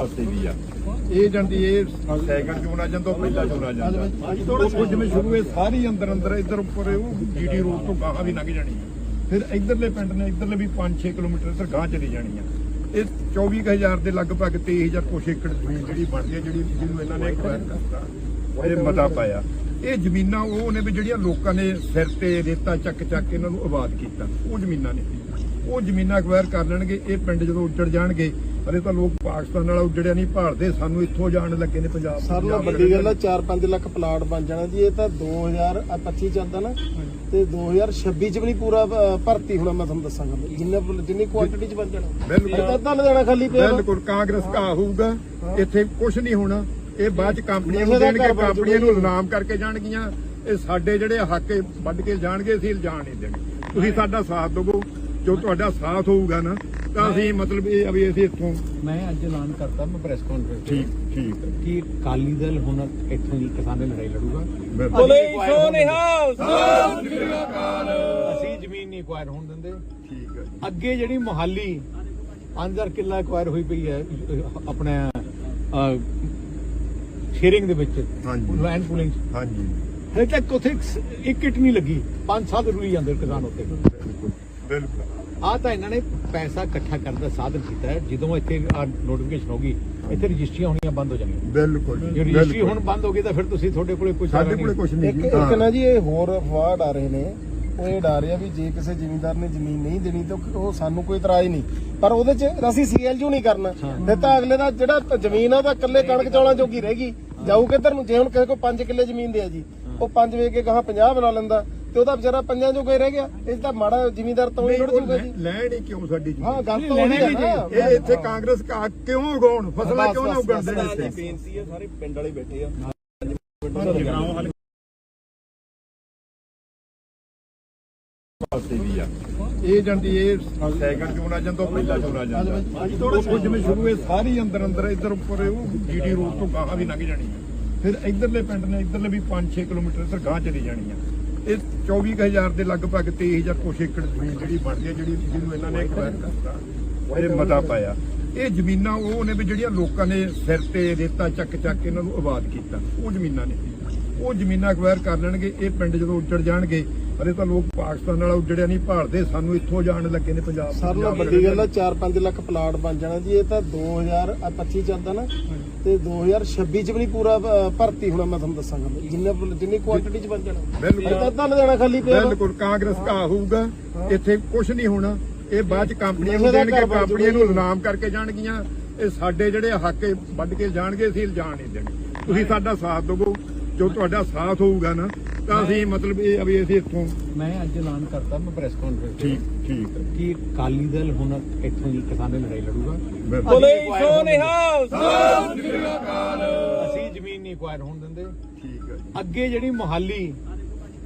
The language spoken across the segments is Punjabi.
ਵਾਸਤੇ ਵੀ ਆ। ਇਹ ਜਾਂਦੀ ਇਹ ਸੈਕਿੰਡ ਚੋਣ ਆ ਜਾਂਦਾ, ਪਹਿਲਾ ਚੋਣ ਆ ਜਾਂਦਾ। ਉਹ ਜਿਵੇਂ ਸ਼ੁਰੂ ਇਹ ਸਾਰੀ ਅੰਦਰ ਅੰਦਰ, ਇੱਧਰ ਉੱਪਰ ਉਹ ਜੀਡੀ ਰੋਡ ਤੋਂ ਗਾਹਾਂ ਵੀ ਲੰਘ ਜਾਣੀ ਫਿਰ ਇੱਧਰਲੇ ਪਿੰਡ ਨੇ, ਇੱਧਰਲੇ ਵੀ 5-6 ਕਿਲੋਮੀਟਰ ਇੱਧਰ ਗਾਹਾਂ ਚਲੀ ਜਾਣੀ ਆ। ਇਹ 24000 ਦੇ ਲਗਭਗ 23000 ਕੁਛ ਏਕੜ ਜ਼ਮੀਨ ਜਿਹੜੀ ਬਣਦੀ ਹੈ ਜਿਹੜੀ ਜਿਹਨੂੰ ਇਹਨਾਂ ਨੇ ਐਕਵਾਇਰ ਕਰਤਾ, ਇਹ ਮਤਾ ਪਾਇਆ। ਇਹ ਜ਼ਮੀਨਾਂ ਉਹ ਨੇ ਵੀ ਜਿਹੜੀਆਂ ਲੋਕਾਂ ਨੇ ਸਿਰ ਤੇ ਰੇਤਾ ਚੱਕ ਚੱਕ ਇਹਨਾਂ ਨੂੰ ਆਬਾਦ ਕੀਤਾ। ਉਹ ਜ਼ਮੀਨਾਂ ਨੇ। ਉਹ ਜ਼ਮੀਨਾਂ ਐਕਵਾਇਰ ਕਰ ਲੈਣਗੇ ਇਹ ਪਿੰਡ ਜਦੋਂ ਉੱਜੜ ਜਾਣਗੇ ਅਰੇ ਤਾਂ ਲੋਕ ਪਾਕਿਸਤਾਨ ਨਾਲ ਉੱਜੜਿਆ ਨਹੀਂ ਭਾਲਦੇ ਸਾਨੂੰ ਇੱਥੋਂ ਜਾਣ ਲੱਗੇ ਨੇ ਪੰਜਾਬ ਸਰ ਪੰਜਾਬ ਵੱਡੀ ਗੱਲ ਆ 4-5 ਲੱਖ ਪਲਾਟ ਬਣ ਜਾਣਾ ਜੀ ਇਹ ਤਾਂ 2025 ਚੱਲਦਾ ਨਾ ਤੇ 2026 ਚ ਵੀ ਨਹੀਂ ਪੂਰਾ ਭਰਤੀ ਹੋਣਾ ਮੈਂ ਤੁਹਾਨੂੰ ਦੱਸਾਂਗਾ। ਜਿੰਨੇ ਜਿੰਨੀ ਕੁਆਂਟੀਟੀ ਚ ਬਣ ਜਾਣਾ। ਬਿਲਕੁਲ। ਤਾਂ ਅੱਧਾ ਲੁਧਿਆਣਾ ਖਾਲੀ ਪਿਆ। ਬਿਲਕੁਲ ਕਾਂਗਰਸ ਕਾ ਹੋਊਗਾ ਇੱਥੇ ਕੁਝ ਨਹੀਂ ਹੋਣਾ। ਇਹ ਬਾਅਦ ਚ ਕੰਪਨੀਆਂ ਨੂੰ ਦੇਣਗੇ ਕੰਪਨੀਆਂ ਨੂੰ। ਇਨਾਮ ਕਰਕੇ ਜਾਣਗੀਆਂ। ਇਹ ਸਾਡੇ ਜਿਹੜੇ ਹੱਕ ਵੱਢ ਕੇ ਜਾਣਗੇ ਅਸੀਂ ਜਾਣ ਨਹੀਂ ਦੇਣਗੇ ਤੁਸੀਂ ਸਾਡਾ ਸਾਥ ਦਿਵੋ। ਜੋ ਤੁਹਾਡਾ ਸਾਥ ਹੋਊਗਾ ਨਾ ਤਾਂ ਅਸੀਂ ਮਤਲਬ ਇਹ ਆ ਵੀ ਅਸੀਂ ਇੱਥੋਂ ਮੈਂ ਅੱਜ ਐਲਾਨ ਕਰਤਾ ਮੈਂ ਪ੍ਰੈਸ ਕਾਨਫਰੰਸ ਠੀਕ ਠੀਕ। ਕਿ ਅਕਾਲੀ ਦਲ ਹੁਣ ਇੱਥੋਂ ਦੀ ਕਿਸਾਨੀ ਲੜਾਈ ਲੜੂਗਾ। ਬਿਲਕੁਲ। ਸੋ ਨਿਹਾਲ ਅਸੀਂ ਜ਼ਮੀਨ ਨਹੀਂ ਐਕਵਾਇਰ ਹੋਣ ਦਿੰਦੇ। ਠੀਕ ਹੈ। ਅੱਗੇ ਜਿਹੜੀ ਮੁਹਾਲੀ 5000 ਕਿੱਲਾ ਐਕਵਾਇਰ ਹੋਈ ਪਈ ਹੈ ਆਪਣੇ ਸ਼ੇਅਰਿੰਗ ਦੇ ਵਿੱਚ ਹਾਂਜੀ। ਲੈਂਡ ਪੂਲਿੰਗ ਹਾਂਜੀ। ਹਲੇ ਤੱਕ ਉੱਥੇ ਇੱਕ ਇੱਟ ਨਹੀਂ ਲੱਗੀ। 5 ਸਾਲ ਰੁਈ ਜਾਂਦੇ ਕਿਸਾਨ ਉੱਤੇ ਬਿਲਕੁਲ। ਆ ਤਾਂ ਇਹਨਾਂ ਨੇ ਪੈਸਾ ਇਕੱਠਾ ਕਰਨ ਦਾ ਸਾਧਨ ਕੀਤਾ ਹੈ। ਜਦੋਂ ਇੱਥੇ ਨੋਟੀਫਿਕੇਸ਼ਨ ਹੋਗੀ ਇੱਥੇ ਰਜਿਸਟਰੀਆਂ ਹੋਣੀਆਂ ਬੰਦ ਹੋ ਜਾਣਗੀਆਂ। ਬਿਲਕੁਲ ਜੇ ਰਜਿਸਟਰੀ। ਹੁਣ ਬੰਦ ਹੋ ਗਈ ਤਾਂ ਫਿਰ ਤੁਸੀਂ ਤੁਹਾਡੇ ਕੋਲੇ ਕੁਝ ਸਾਡੇ ਕੋਲੇ ਕੁਝ ਨਹੀਂ। ਇੱਕ ਜੀ ਇੱਕ ਹਾਂ। ਨਾ ਜੀ ਇਹ ਹੋਰ ਅਫਵਾਹ ਡਾ ਰਹੇ ਨੇ। ਉਹ ਇਹ ਡਾ ਰਿਹਾ ਵੀ ਜੇ ਕਿਸੇ ਜ਼ਿਮੀਂਦਾਰ ਨੇ ਜ਼ਮੀਨ ਨਹੀਂ ਦੇਣੀ ਤਾਂ ਉਹ ਸਾਨੂੰ ਕੋਈ ਇਤਰਾਜ਼ ਨਹੀਂ। ਪਰ ਉਹਦੇ 'ਚ ਅਸੀਂ ਸੀਐਲਯੂ ਨਹੀਂ ਕਰਨਾ। ਫਿਰ ਤਾਂ ਅਗਲੇ ਦਾ ਜਿਹੜਾ ਜ਼ਮੀਨ ਆ ਉਹ ਤਾਂ ਇਕੱਲੇ ਕਣਕ ਚੌਲਾਂ ਜੋਗੀ ਰਹਿ ਗਈ। ਜਾਊ ਕਿੱਧਰ ਨੂੰ? ਜੇ ਹੁਣ ਕਿਸੇ ਕੋਲ 5 ਕਿੱਲੇ ਜ਼ਮੀਨ ਦੇ ਆ ਜੀ ਉਹ 5 ਵੇਚ ਕੇ ਕਹਾ 50 ਬਣਾ ਲੈਂਦਾ। ਤੇ ਉਹਦਾ ਵਿਚਾਰਾ ਪੰਜਾਂ ਜੋਗਾ ਹੀ ਰਹਿ ਗਿਆ। ਇਹ ਤਾਂ ਮਾੜਾ ਜ਼ਿਮੀਂਦਾਰ ਤਾਂ ਹੀ ਰੁੜ ਜੂਗਾ ਜੀ। ਲੈਣ ਹੀ ਕਿਉਂ ਸਾਡੀ ਜੀ ਹਾਂ ਗੱਲ ਤਾਂ ਉਹੀ ਹੈ ਨਾ। ਇਹ ਇੱਥੇ ਕਾਂਗਰਸ ਕਾ ਕਿਉਂ ਉਗਾਉਣ? ਫਸਲਾਂ ਕਿਉਂ ਨਾ ਉਗਣ ਦੇਣ ਇੱਥੇ? ਬੇਨਤੀ ਹੈ ਸਾਰੇ ਪਿੰਡ ਵਾਲੇ ਬੈਠੇ ਆ। ਵਾਸਤੇ ਵੀ ਆ ਇਹ ਜਾਂਦੀ ਇਹ ਸੈਕਿੰਡ ਚੋਣ ਆ ਜਾਂਦਾ ਪਹਿਲਾ ਚੋਣ ਆ ਜਾਂਦਾ? ਉਹ ਜਿਵੇਂ ਸ਼ੁਰੂ ਇਹ ਸਾਰੀ ਅੰਦਰ ਅੰਦਰ ਇੱਧਰ ਉੱਪਰ ਉਹ ਜੀਡੀ ਰੋਡ ਤੋਂ ਗਾਹਾਂ ਵੀ ਲੰਘ ਜਾਣੀ ਫਿਰ ਇੱਧਰਲੇ ਪਿੰਡ ਨੇ ਇੱਧਰਲੇ ਵੀ 5-6 ਕਿਲੋਮੀਟਰ ਇੱਧਰ ਗਾਹਾਂ ਚਲੀ ਜਾਣੀ ਆ। ਇਹ 24000 ਦੇ ਲਗਭਗ 23000 ਕੁਛ ਏਕੜ ਜ਼ਮੀਨ ਜਿਹੜੀ ਬਣਦੀ ਹੈ, ਜਿਹੜੀ ਜਿਹਨੂੰ ਇਹਨਾਂ ਨੇ ਐਕਵਾਇਰ ਕਰਤਾ ਇਹ ਮਤਾ ਪਾਇਆ। ਇਹ ਜ਼ਮੀਨਾਂ ਉਹ ਨੇ ਵੀ ਜਿਹੜੀਆਂ ਲੋਕਾਂ ਨੇ ਸਿਰ ਤੇ ਰੇਤਾ ਚੱਕ ਚੱਕ ਇਹਨਾਂ ਨੂੰ ਆਬਾਦ ਕੀਤਾ, ਉਹ ਜ਼ਮੀਨਾਂ ਨੇ। ਉਹ ਜ਼ਮੀਨਾਂ ਐਕਵਾਇਰ ਕਰ ਲੈਣਗੇ, ਇਹ ਪਿੰਡ ਜਦੋਂ ਉੱਜੜ ਜਾਣਗੇ ਅਰੇ ਤਾਂ ਲੋਕ ਪਾਕਿਸਤਾਨ ਨਾਲ ਉੱਜੜਿਆ ਨਹੀਂ ਭਾਲਦੇ ਸਾਨੂੰ ਇੱਥੋਂ ਜਾਣ ਲੱਗੇ ਨੇ ਪੰਜਾਬ ਸਰ ਨਾਲ ਪੰਜਾਬ ਵੱਡੀ ਗੱਲ ਆ 4-5 ਲੱਖ ਪਲਾਟ ਬਣ ਜਾਣਾ ਜੀ ਇਹ ਤਾਂ 2025 ਚੱਲਦਾ ਨਾ ਤੇ 2026 ਚ ਵੀ ਨਹੀਂ ਪੂਰਾ ਭਰਤੀ ਹੋਣਾ ਮੈਂ ਤੁਹਾਨੂੰ ਦੱਸਾਂਗਾ। ਜਿੰਨੇ ਜਿੰਨੀ ਕੁਆਂਟੀਟੀ ਚ ਬਣ ਜਾਣਾ। ਬਿਲਕੁਲ। ਇਹ ਤਾਂ ਅੱਧਾ ਲੁਧਿਆਣਾ ਖਾਲੀ ਪਿਆ। ਬਿਲਕੁਲ ਕਾਂਗਰਸ ਕਾ ਹੋਊਗਾ ਇੱਥੇ ਕੁਝ ਨਹੀਂ ਹੋਣਾ। ਇਹ ਬਾਅਦ ਚ ਕੰਪਨੀਆਂ ਨੂੰ ਦੇਣਗੇ ਕੰਪਨੀਆਂ ਨੂੰ। ਇਨਾਮ ਕਰਕੇ ਜਾਣਗੀਆਂ। ਇਹ ਸਾਡੇ ਜਿਹੜੇ ਹੱਕ ਵੱਢ ਕੇ ਜਾਣਗੇ ਅਸੀਂ ਜਾਣ ਨਹੀਂ ਦੇਣਗੇ ਤੁਸੀਂ ਸਾਡਾ ਸਾਥ ਦਿਵੋ। ਜੋ ਤੁਹਾਡਾ ਸਾਥ ਹੋਊਗਾ ਨਾ ਤਾਂ ਅਸੀਂ ਮਤਲਬ ਇਹ ਆ ਵੀ ਅਸੀਂ ਇੱਥੋਂ ਮੈਂ ਅੱਜ ਐਲਾਨ ਕਰਤਾ ਮੈਂ ਪ੍ਰੈਸ ਕਾਨਫਰੰਸ ਠੀਕ ਠੀਕ। ਕਿ ਅਕਾਲੀ ਦਲ ਹੁਣ ਇੱਥੋਂ ਦੀ ਕਿਸਾਨੀ ਲੜਾਈ ਲੜੂਗਾ। ਬਿਲਕੁਲ। ਸੋ ਨਿਹਾਲ ਅਸੀਂ ਜ਼ਮੀਨ ਨਹੀਂ ਐਕਵਾਇਰ ਹੋਣ ਦਿੰਦੇ। ਠੀਕ ਹੈ। ਅੱਗੇ ਜਿਹੜੀ ਮੁਹਾਲੀ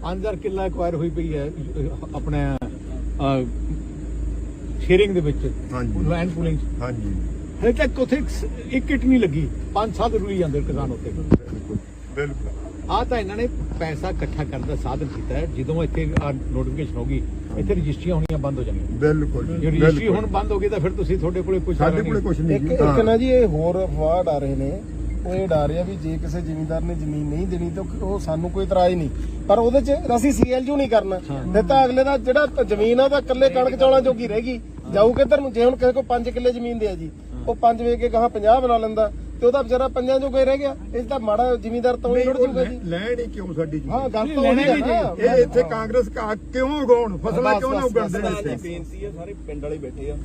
5000 ਕਿੱਲਾ ਐਕਵਾਇਰ ਹੋਈ ਪਈ ਹੈ ਆਪਣੇ ਸ਼ੇਅਰਿੰਗ ਦੇ ਵਿੱਚ ਹਾਂਜੀ। ਲੈਂਡ ਪੂਲਿੰਗ ਹਾਂਜੀ। ਹਲੇ ਤੱਕ ਉੱਥੇ ਇੱਕ ਇੱਟ ਨਹੀਂ ਲੱਗੀ। 5 ਸਾਲ ਰੁਈ ਜਾਂਦੇ ਕਿਸਾਨ ਉੱਤੇ ਬਿਲਕੁਲ ਬਿਲਕੁਲ। ਆ ਤਾਂ ਇਹਨਾਂ ਨੇ ਪੈਸਾ ਇਕੱਠਾ ਕਰਨ ਦਾ ਸਾਧਨ ਕੀਤਾ ਹੈ। ਜਦੋਂ ਇੱਥੇ ਨੋਟੀਫਿਕੇਸ਼ਨ ਹੋਗੀ ਇੱਥੇ ਰਜਿਸਟਰੀਆਂ ਹੋਣੀਆਂ ਬੰਦ ਹੋ ਜਾਣਗੀਆਂ। ਬਿਲਕੁਲ ਜੇ ਰਜਿਸਟਰੀ। ਹੁਣ ਬੰਦ ਹੋ ਗਈ ਤਾਂ ਫਿਰ ਤੁਸੀਂ ਤੁਹਾਡੇ ਕੋਲੇ ਕੁਝ ਸਾਡੇ ਕੋਲੇ ਕੁਝ ਨਹੀਂ ਇੱਕ ਜੀ ਇੱਕ ਹਾਂ। ਨਾ ਜੀ ਇਹ ਹੋਰ ਅਫਵਾਹ ਡਾ ਰਹੇ ਨੇ। ਉਹ ਇਹ ਡਾ ਰਿਹਾ ਵੀ ਜੇ ਕਿਸੇ ਜ਼ਿਮੀਂਦਾਰ ਨੇ ਜ਼ਮੀਨ ਨਹੀਂ ਦੇਣੀ ਤਾਂ ਉਹ ਸਾਨੂੰ ਕੋਈ ਇਤਰਾਜ਼ ਨਹੀਂ। ਪਰ ਉਹਦੇ 'ਚ ਅਸੀਂ ਸੀਐਲਯੂ ਨਹੀਂ ਕਰਨਾ। ਫਿਰ ਤਾਂ ਅਗਲੇ ਦਾ ਜਿਹੜਾ ਜ਼ਮੀਨ ਆ ਉਹ ਤਾਂ ਇਕੱਲੇ ਕਣਕ ਚੌਲਾਂ ਜੋਗੀ ਰਹਿ ਗਈ। ਜਾਊ ਕਿੱਧਰ ਨੂੰ? ਜੇ ਹੁਣ ਕਿਸੇ ਕੋਲ 5 ਕਿੱਲੇ ਜ਼ਮੀਨ ਦੇ ਆ ਜੀ ਉਹ 5 ਵੇਚ ਕੇ ਕਹਾ 50 ਬਣਾ ਲੈਂਦਾ। ਤੇ ਉਹਦਾ ਵਿਚਾਰਾ ਪੰਜਾਂ ਜੋਗਾ ਹੀ ਰਹਿ ਗਿਆ। ਇਹ ਤਾਂ ਮਾੜਾ ਜ਼ਿਮੀਂਦਾਰ ਤਾਂ ਹੀ ਰੁੜ ਜੂਗਾ ਜੀ। ਲੈਣ ਹੀ ਕਿਉਂ ਸਾਡੀ ਜੀ ਹਾਂ ਗੱਲ ਤਾਂ ਉਹੀ ਹੈ ਨਾ। ਇਹ ਇੱਥੇ ਕਾਂਗਰਸ ਕਾ ਕਿਉਂ ਉਗਾਉਣ? ਫਸਲਾਂ ਕਿਉਂ ਨਾ ਉਗਣ ਦੇਣ ਇੱਥੇ? ਬੇਨਤੀ ਹੈ ਸਾਰੇ ਪਿੰਡ ਵਾਲੇ ਬੈਠੇ ਆ।